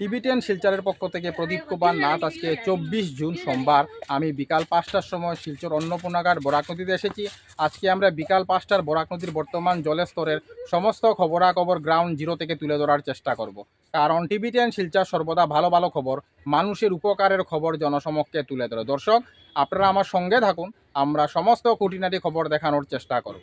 TV ten শিলচরের পক্ষ থেকে প্রদীপ কুমার নাথ আজকে চব্বিশ জুন সোমবার। আমি বিকাল পাঁচটার সময় শিলচর অন্নপূর্ণাঘাট বরাক নদীতে এসেছি। আজকে আমরা বিকাল পাঁচটার বরাক নদীর বর্তমান জলের স্তরের সমস্ত খবরাখবর গ্রাউন্ড জিরো থেকে তুলে ধরার চেষ্টা করব। কারণ টিভি টেন শিলচর সর্বদা ভালো ভালো খবর, মানুষের উপকারের খবর জনসমক্ষে তুলে ধরে। দর্শক, আপনারা আমার সঙ্গে থাকুন, আমরা সমস্ত খুঁটিনাটি খবর দেখানোর চেষ্টা করব।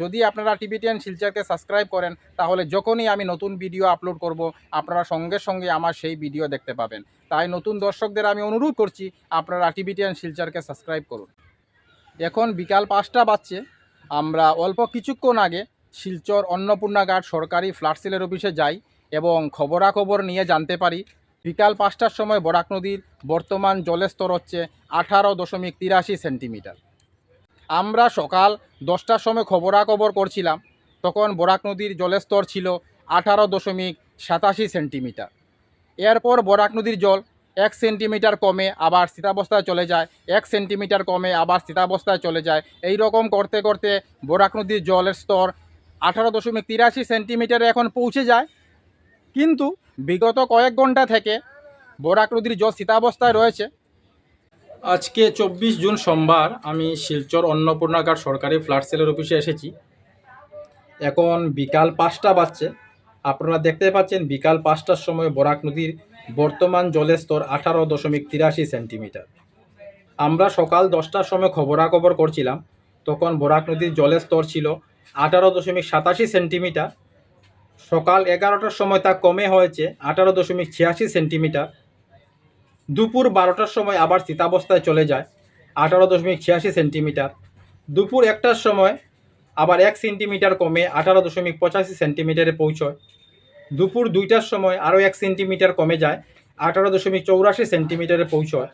যদি আপনারা টিভি টেন শিলচারকে সাবস্ক্রাইব করেন, তাহলে যখনই আমি নতুন ভিডিও আপলোড করব, আপনারা সঙ্গে সঙ্গে আমার সেই ভিডিও দেখতে পাবেন। তাই নতুন দর্শকদের আমি অনুরোধ করছি, আপনারা টিভি টেন শিলচারকে সাবস্ক্রাইব করুন। এখন বিকাল পাঁচটা বাজছে, আমরা অল্প কিছুক্ষণ আগে শিলচর অন্নপূর্ণাঘাট সরকারি ফ্ল্যাট সেলের অফিসে যাই এবং খবরাখবর নিয়ে জানতে পারি, বিকাল পাঁচটার সময় বরাক নদীর বর্তমান জলের স্তর হচ্ছে আঠারো দশমিক তিরাশি সেন্টিমিটার। আমরা সকাল দশটার সময় খবরাখবর করছিলাম। তখন বরাক নদীর জলের স্তর ছিল আঠারো দশমিক সাতাশি সেন্টিমিটার। এরপর বরাক নদীর জল এক সেন্টিমিটার কমে আবার স্থিতাবস্থায় চলে যায়, এক সেন্টিমিটার কমে আবার স্থিতাবস্থায় চলে যায়। এই রকম করতে করতে বরাক নদীর জলের স্তর আঠারো দশমিক তিরাশি সেন্টিমিটারে এখন পৌঁছে যায়। কিন্তু বিগত কয়েক ঘণ্টা থেকে বরাক নদীর জল স্থিতাবস্থায় রয়েছে। আজকে চব্বিশ জুন সোমবার আমি শিলচর অন্নপূর্ণাঘাট সরকারি ফ্ল্যাট সেলের অফিসে এসেছি। এখন বিকাল পাঁচটা বাজছে। আপনারা দেখতে পাচ্ছেন বিকাল পাঁচটার সময় বরাক নদীর বর্তমান জলের স্তর আঠারো দশমিক তিরাশি সেন্টিমিটার। আমরা সকাল দশটার সময় খবরাখবর করছিলাম। তখন বরাক নদীর জলের স্তর ছিল আঠারো দশমিক সাতাশি সেন্টিমিটার। সকাল এগারোটার সময় তা কমে হয়েছে আঠারো দশমিক ছিয়াশি সেন্টিমিটার। দুপুর বারোটার সময় আবার স্থিতাবস্থায় চলে যায়, আঠারো দশমিক ছিয়াশি সেন্টিমিটার। দুপুর একটার সময় আবার এক সেন্টিমিটার কমে আঠারো দশমিক পঁচাশি সেন্টিমিটারে পৌঁছয়। দুপুর দুইটার সময় আরও এক সেন্টিমিটার কমে যায়, আঠারো দশমিক চৌরাশি সেন্টিমিটারে পৌঁছয়।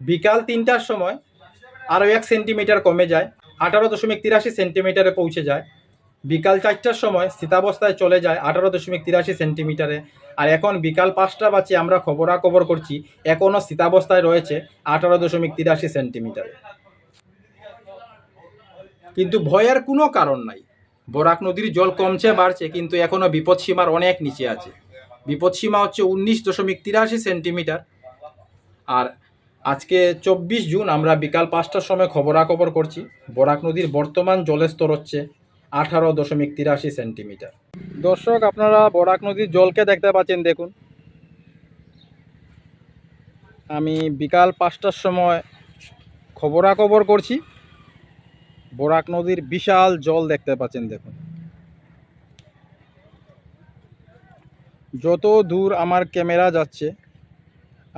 বিকাল তিনটার সময় আরও এক সেন্টিমিটার কমে যায়, আঠারো দশমিক তিরাশি সেন্টিমিটারে পৌঁছে যায়। বিকাল চারটার সময় স্থিতাবস্থায় চলে যায় আঠারো দশমিক তিরাশি সেন্টিমিটারে। আর এখন বিকাল পাঁচটা বাজে আমরা খবরাখবর করছি এখনও স্থিতাবস্থায় রয়েছে আঠারো দশমিক তিরাশি সেন্টিমিটারে। কিন্তু ভয়ের কোনো কারণ নাই। বরাক নদীর জল কমছে, বাড়ছে, কিন্তু এখনও বিপদসীমার অনেক নিচে আছে। বিপদসীমা হচ্ছে উনিশ দশমিক তিরাশি সেন্টিমিটার। আর আজকে চব্বিশ জুন আমরা বিকাল পাঁচটার সময় খবরাখবর করছি। বরাক নদীর বর্তমান জলের স্তর হচ্ছে আঠারো দশমিক তিরাশি সেন্টিমিটার। দর্শক, আপনারা বরাক নদীর জলকে দেখতে পাচ্ছেন, দেখুন। আমি বিকাল পাঁচটার সময় খবরাখবর করছি। বরাক নদীর বিশাল জল দেখতে পাচ্ছেন, দেখুন। যত দূর আমার ক্যামেরা যাচ্ছে,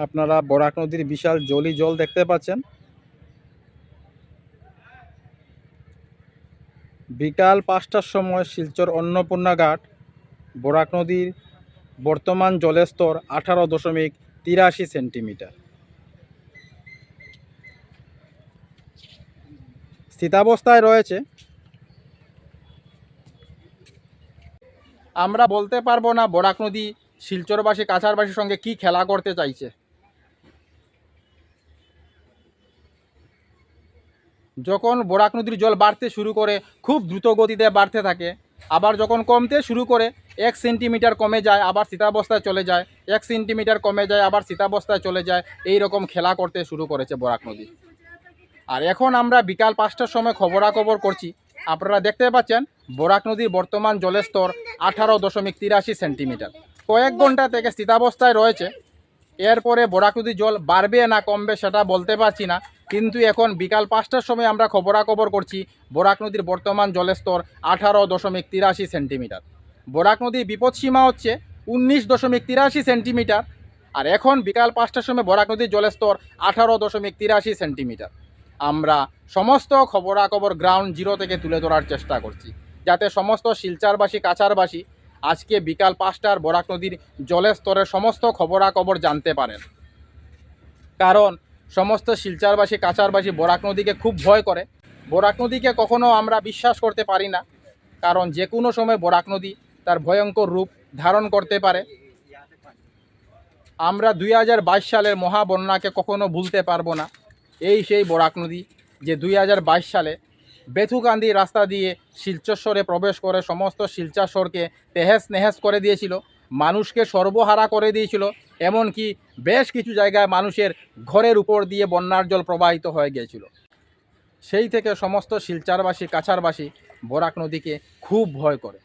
আপনারা বরাক নদীর বিশাল জলই জল দেখতে পাচ্ছেন। বিকাল পাঁচটার সময় শিলচর অন্নপূর্ণা ঘাট, বরাক নদীর বর্তমান জলের স্তর আঠারো দশমিক তিরাশি সেন্টিমিটার। স্থিতাবস্থায় রয়েছে। আমরা বলতে পারব না বরাক নদী শিলচরবাসী, কাছারবাসীর সঙ্গে কি খেলা করতে চাইছে। যখন বরাক নদীর জল বাড়তে শুরু করে, খুব দ্রুত গতিতে বাড়তে থাকে, আবার যখন কমতে শুরু করে, এক সেন্টিমিটার কমে যায়, আবার স্থিতাবস্থায় চলে যায়, এক সেন্টিমিটার কমে যায়, আবার স্থিতাবস্থায় চলে যায় এই রকম খেলা করতে শুরু করেছে বরাক নদী। আর এখন আমরা বিকাল পাঁচটার সময় খবরাখবর করছি। আপনারা দেখতে পাচ্ছেন, বরাক নদীর বর্তমান জলের স্তর আঠারো দশমিক তিরাশি সেন্টিমিটার। কয়েক ঘণ্টা থেকে স্থিতাবস্থায় রয়েছে, এরপরে বরাক নদীর জল বাড়বে না, কমবে সেটা বলতে পারছি না। কিন্তু এখন বিকাল পাঁচটার সময় আমরা খবরাখবর করছি বরাক নদীর বর্তমান জলের স্তর আঠারো দশমিক তিরাশি সেন্টিমিটার। বরাক নদীর বিপদসীমা হচ্ছে উনিশ দশমিক তিরাশি সেন্টিমিটার আর এখন বিকাল পাঁচটার সময় বরাক নদীর জলের স্তর আঠারো দশমিক তিরাশি সেন্টিমিটার। আমরা সমস্ত খবরাখবর গ্রাউন্ড জিরো থেকে তুলে ধরার চেষ্টা করছি যাতে সমস্ত শিলচারবাসী কাছারবাসী আজকে বিকাল পাঁচটার বরাক নদীর জলের স্তরের সমস্ত খবরাখবর জানতে পারেন। কারণ সমস্ত শিলচারবাসী কাচারবাসী বরাক নদীকে খুব ভয় করে। বরাক নদীকে কখনো আমরা বিশ্বাস করতে পারি না, কারণ যে কোনো সময় বরাক নদী তার ভয়ঙ্কর রূপ ধারণ করতে পারে। আমরা দুই হাজার বাইশ সালের মহাবন্যাকে কখনো ভুলতে পারব না। এই সেই বরাক নদী যে দুই হাজার বাইশ সালে বেথুকান্দি রাস্তা দিয়ে শিলচশ্বরে প্রবেশ করে সমস্ত শিলচাশ্বরকে তেহেস নেহেস করে দিয়েছিল। মানুষকে সর্বহারা করে দিয়েছিল, এমনকি বেশ কিছু জায়গায় মানুষের ঘরের উপর দিয়ে বন্যার জল প্রবাহিত হয়ে গিয়েছিল। সেই থেকে সমস্ত শিলচারবাসী কাছারবাসী বরাক নদীকে খুব ভয় করে।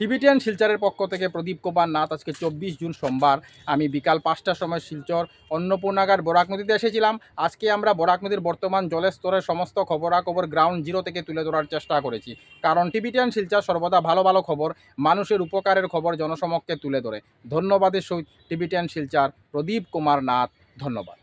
টিবিটিয়ান শিলচরের পক্ষ থেকে প্রদীপ কুমার নাথ আজকে চব্বিশ জুন সোমবার। আমি বিকাল পাঁচটার সময় শিলচর অন্নপূর্ণাগার বরাক নদীতে এসেছিলাম। আজকে আমরা বরাক নদীর বর্তমান জলের স্তরের সমস্ত খবরাখবর গ্রাউন্ড জিরো থেকে তুলে ধরার চেষ্টা করেছি। কারণ টিবিটিয়ান শিলচর সর্বদা ভালো ভালো খবর, মানুষের উপকারের খবর জনসমক্ষে তুলে ধরে। ধন্যবাদের সহিত টিবিটিয়ান শিলচর প্রদীপ কুমার নাথ, ধন্যবাদ।